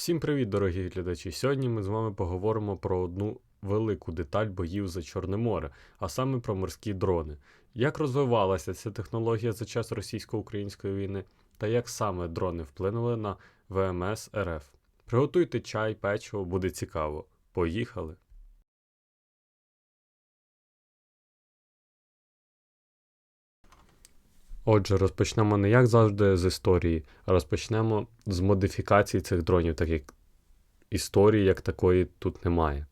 Всім привіт, дорогі глядачі! Сьогодні ми з вами поговоримо про одну велику деталь боїв за Чорне море, а саме про морські дрони. Як розвивалася ця технологія за час російсько-української війни, та як саме дрони вплинули на ВМС РФ. Приготуйте чай, печиво, буде цікаво. Поїхали! Отже, розпочнемо не як завжди з історії, а розпочнемо з модифікації цих дронів, так як історії як такої тут немає.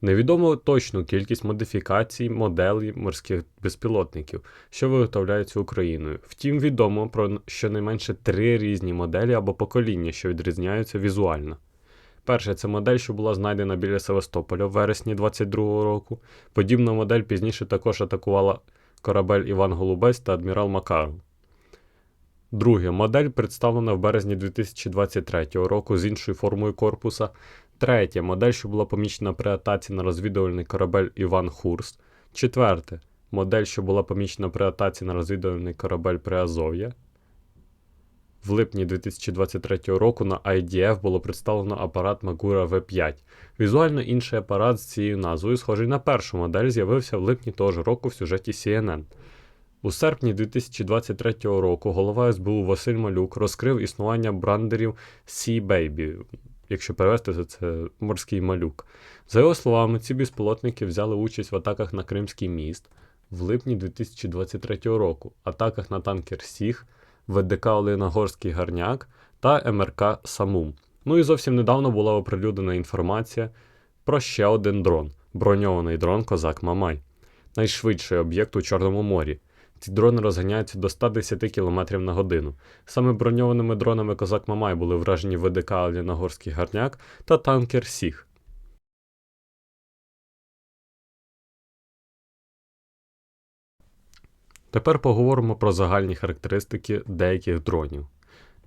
Невідомо точну кількість модифікацій моделей морських безпілотників, що виготовляються Україною. Втім, відомо про щонайменше три різні моделі або покоління, що відрізняються візуально. Перше, це модель, що була знайдена біля Севастополя в вересні 22-го року. Подібна модель пізніше також атакувала корабель Іван Голубець та адмірал Макаров. Друге, модель представлена в березні 2023 року з іншою формою корпуса. Третє модель, що була помічена при атаці на розвідувальний корабель Іван Хурст. Четверте модель, що була помічена при атаці на розвідувальний корабель Приазов'я. В липні 2023 року на IDF було представлено апарат Magura V5. Візуально інший апарат з цією назвою, схожий на першу модель, з'явився в липні того ж року в сюжеті CNN. У серпні 2023 року голова СБУ Василь Малюк розкрив існування брандерів Sea Baby. Якщо перевести, то це морський малюк. За його словами, ці безпілотники взяли участь в атаках на Кримський міст в липні 2023 року, атаках на танкер Сіг, ВДК Оленогорський Гарняк та МРК Самум. Ну і зовсім недавно була оприлюднена інформація про ще один дрон броньований дрон Козак Мамай, найшвидший об'єкт у Чорному морі. Ці дрони розганяються до 110 км на годину. Саме броньованими дронами Козак Мамай були вражені ВДК Оленогорський Гарняк та танкер Сіг. Тепер поговоримо про загальні характеристики деяких дронів.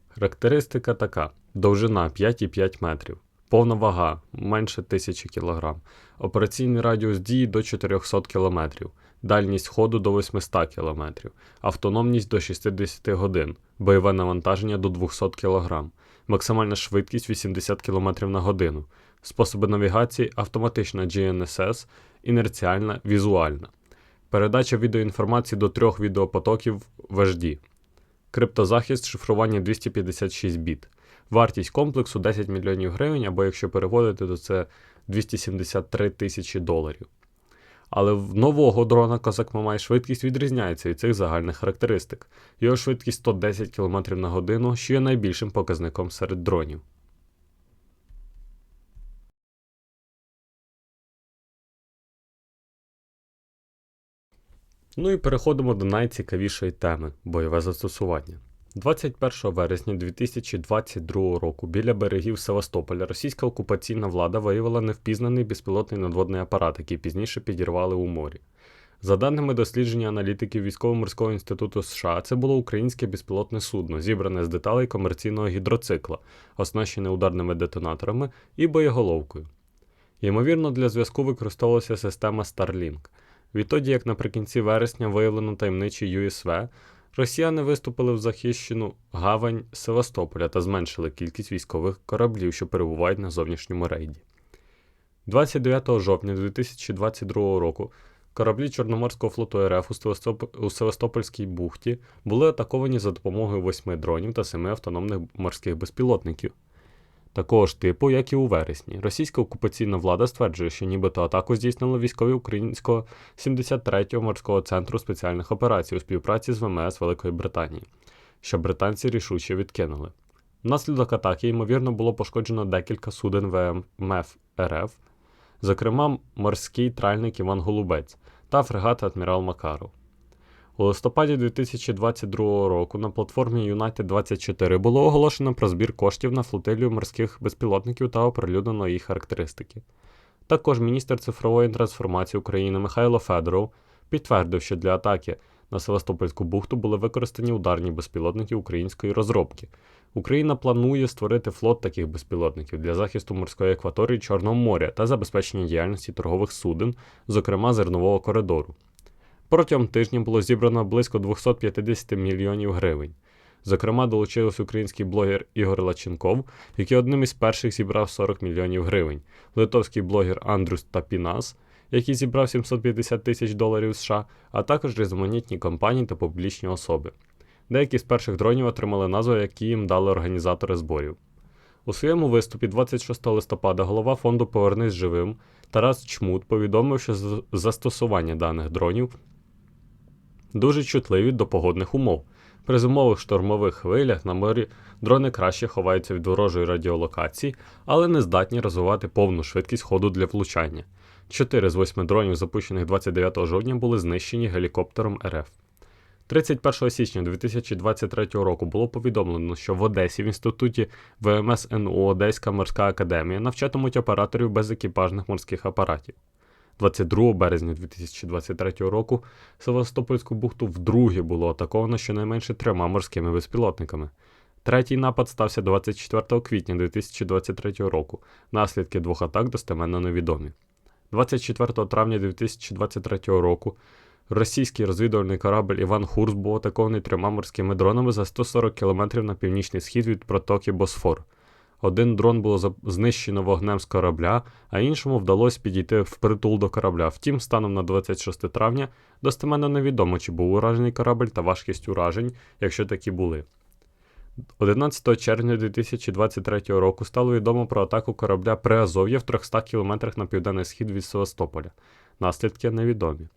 Характеристика така: довжина 5,5 метрів, повна вага менше 1000 кг, операційний радіус дії до 400 км, дальність ходу до 800 км, автономність до 60 годин, бойове навантаження до 200 кг, максимальна швидкість 80 км на годину, способи навігації автоматична GNSS, інерціальна, візуальна. Передача відеоінформації до трьох відеопотоків в HD. Криптозахист шифрування 256 біт. Вартість комплексу 10 мільйонів гривень, або якщо переводити, то це 273 тисячі доларів. Але в нового дрона Козак Мамай швидкість відрізняється від цих загальних характеристик. Його швидкість 110 км на годину, що є найбільшим показником серед дронів. Ну і переходимо до найцікавішої теми бойове застосування. 21 вересня 2022 року біля берегів Севастополя російська окупаційна влада виявила невпізнаний безпілотний надводний апарат, який пізніше підірвали у морі. За даними дослідження аналітиків Військово-морського інституту США, це було українське безпілотне судно, зібране з деталей комерційного гідроцикла, оснащене ударними детонаторами і боєголовкою. Ймовірно, для зв'язку використовувалася система Starlink. Відтоді, як наприкінці вересня виявлено таємничий USV, росіяни виступили в захищену гавань Севастополя та зменшили кількість військових кораблів, що перебувають на зовнішньому рейді. 29 жовтня 2022 року кораблі Чорноморського флоту РФ у Севастопольській бухті були атаковані за допомогою восьми дронів та семи автономних морських безпілотників. Такого ж типу, як і у вересні, російська окупаційна влада стверджує, що нібито атаку здійснили військові українського 73-го морського центру спеціальних операцій у співпраці з ВМС Великої Британії, що британці рішуче відкинули. Внаслідок атаки, ймовірно, було пошкоджено декілька суден ВМФ РФ, зокрема морський тральник Іван Голубець та фрегат Адмірал Макаров. У листопаді 2022 року на платформі United 24 було оголошено про збір коштів на флотилію морських безпілотників та оприлюднено їх характеристики. Також міністр цифрової трансформації України Михайло Федоров підтвердив, що для атаки на Севастопольську бухту були використані ударні безпілотники української розробки. Україна планує створити флот таких безпілотників для захисту морської акваторії Чорного моря та забезпечення діяльності торгових суден, зокрема зернового коридору. Протягом тижня було зібрано близько 250 мільйонів гривень. Зокрема, долучився український блогер Ігор Лаченков, який одним із перших зібрав 40 мільйонів гривень, литовський блогер Андрюс Тапінас, який зібрав 750 тисяч доларів США, а також різноманітні компанії та публічні особи. Деякі з перших дронів отримали назву, які їм дали організатори зборів. У своєму виступі 26 листопада голова фонду Повернись живим Тарас Чмут повідомив, що застосування даних дронів дуже чутливі до погодних умов. При зимових штормових хвилях на морі дрони краще ховаються від ворожої радіолокації, але не здатні розвивати повну швидкість ходу для влучання. Чотири з восьми дронів, запущених 29 жовтня, були знищені гелікоптером РФ. 31 січня 2023 року було повідомлено, що в Одесі в інституті ВМС НУ Одеська морська академія навчатимуть операторів безекіпажних морських апаратів. 22 березня 2023 року Севастопольську бухту вдруге було атаковано щонайменше трьома морськими безпілотниками. Третій напад стався 24 квітня 2023 року. Наслідки двох атак достеменно невідомі. 24 травня 2023 року російський розвідувальний корабль Іван Хурс був атакований трьома морськими дронами за 140 км на північний схід від протоки Босфор. Один дрон було знищено вогнем з корабля, а іншому вдалося підійти впритул до корабля. Втім, станом на 26 травня достеменно невідомо, чи був уражений корабль та важкість уражень, якщо такі були. 11 червня 2023 року стало відомо про атаку корабля Приазов'я в 300 км на південний схід від Севастополя. Наслідки невідомі.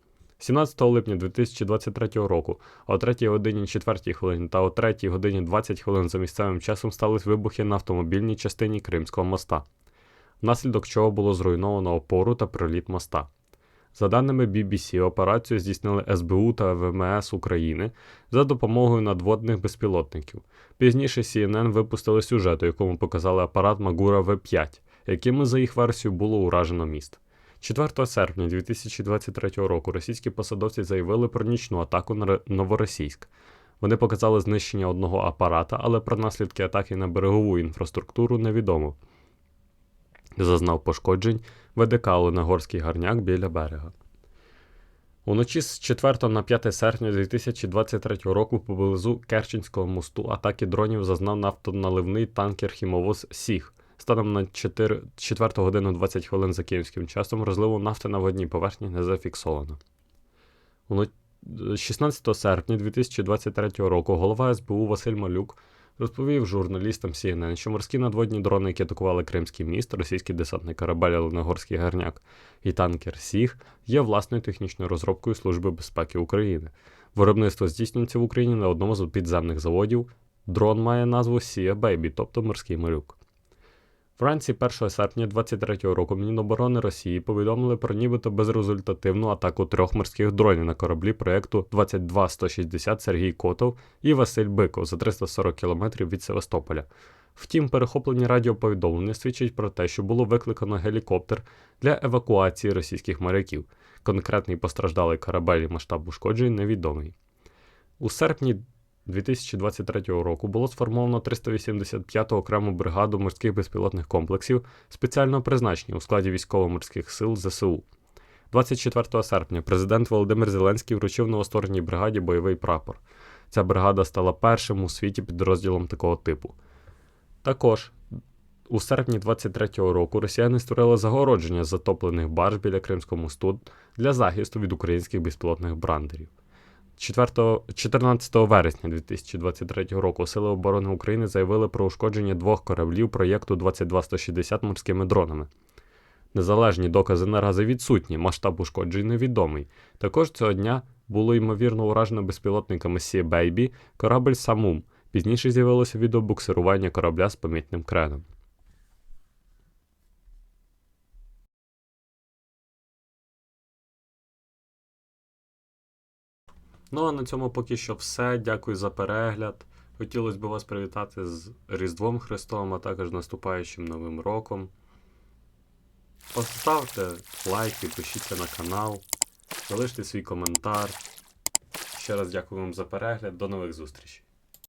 17 липня 2023 року о 3 годині 4 хвилині та о 3 годині 20 хвилин за місцевим часом стались вибухи на автомобільній частині Кримського моста, внаслідок чого було зруйновано опору та проліт моста. За даними BBC, операцію здійснили СБУ та ВМС України за допомогою надводних безпілотників. Пізніше CNN випустили сюжет, у якому показали апарат Магура В5, якими, за їх версією, було уражено міст. 4 серпня 2023 року російські посадовці заявили про нічну атаку на Новоросійськ. Вони показали знищення одного апарата, але про наслідки атаки на берегову інфраструктуру невідомо. Зазнав пошкоджень ВДК Оленогорський гарняк біля берега. Уночі з 4 на 5 серпня 2023 року поблизу Керченського мосту атаки дронів зазнав нафтоналивний танкер хімовоз Сіг. Станом на 4, 4 годину 20 хвилин за київським часом розливу нафти на водній поверхні не зафіксовано. 16 серпня 2023 року голова СБУ Василь Малюк розповів журналістам CNN, що морські надводні дрони, які атакували Кримський міст, російський десантний корабель Леногорський гарняк і танкер Сіг, є власною технічною розробкою Служби безпеки України. Виробництво здійснюється в Україні на одному з підземних заводів. Дрон має назву Сія Бейбі, тобто морський малюк. Вранці 1 серпня 23 року Міноборони Росії повідомили про нібито безрезультативну атаку трьох морських дронів на кораблі проєкту 22160 Сергій Котов і Василь Биков за 340 км від Севастополя. Втім, перехоплені радіоповідомлення свідчать про те, що було викликано гелікоптер для евакуації російських моряків. Конкретний постраждалий корабель і масштаб ушкоджень невідомий. У серпні 2023 року було сформовано 385-ту окрему бригаду морських безпілотних комплексів спеціального призначення у складі військово-морських сил ЗСУ. 24 серпня президент Володимир Зеленський вручив новоствореній бригаді бойовий прапор. Ця бригада стала першим у світі підрозділом такого типу. Також у серпні 23-го року росіяни створили загородження затоплених барж біля Кримського мосту для захисту від українських безпілотних брандерів. 4, 14 вересня 2023 року Сили оборони України заявили про ушкодження двох кораблів проєкту 22160 морськими дронами. Незалежні докази наразі відсутні, масштаб ушкоджень невідомий. Також цього дня було ймовірно уражено безпілотниками Sea Baby корабль Самум. Пізніше з'явилося відео буксирування корабля з помітним креном. Ну а на цьому поки що все. Дякую за перегляд. Хотілося б вас привітати з Різдвом Христовим, а також наступаючим Новим роком. Поставте лайк, підпишіться на канал, залиште свій коментар. Ще раз дякую вам за перегляд. До нових зустрічей.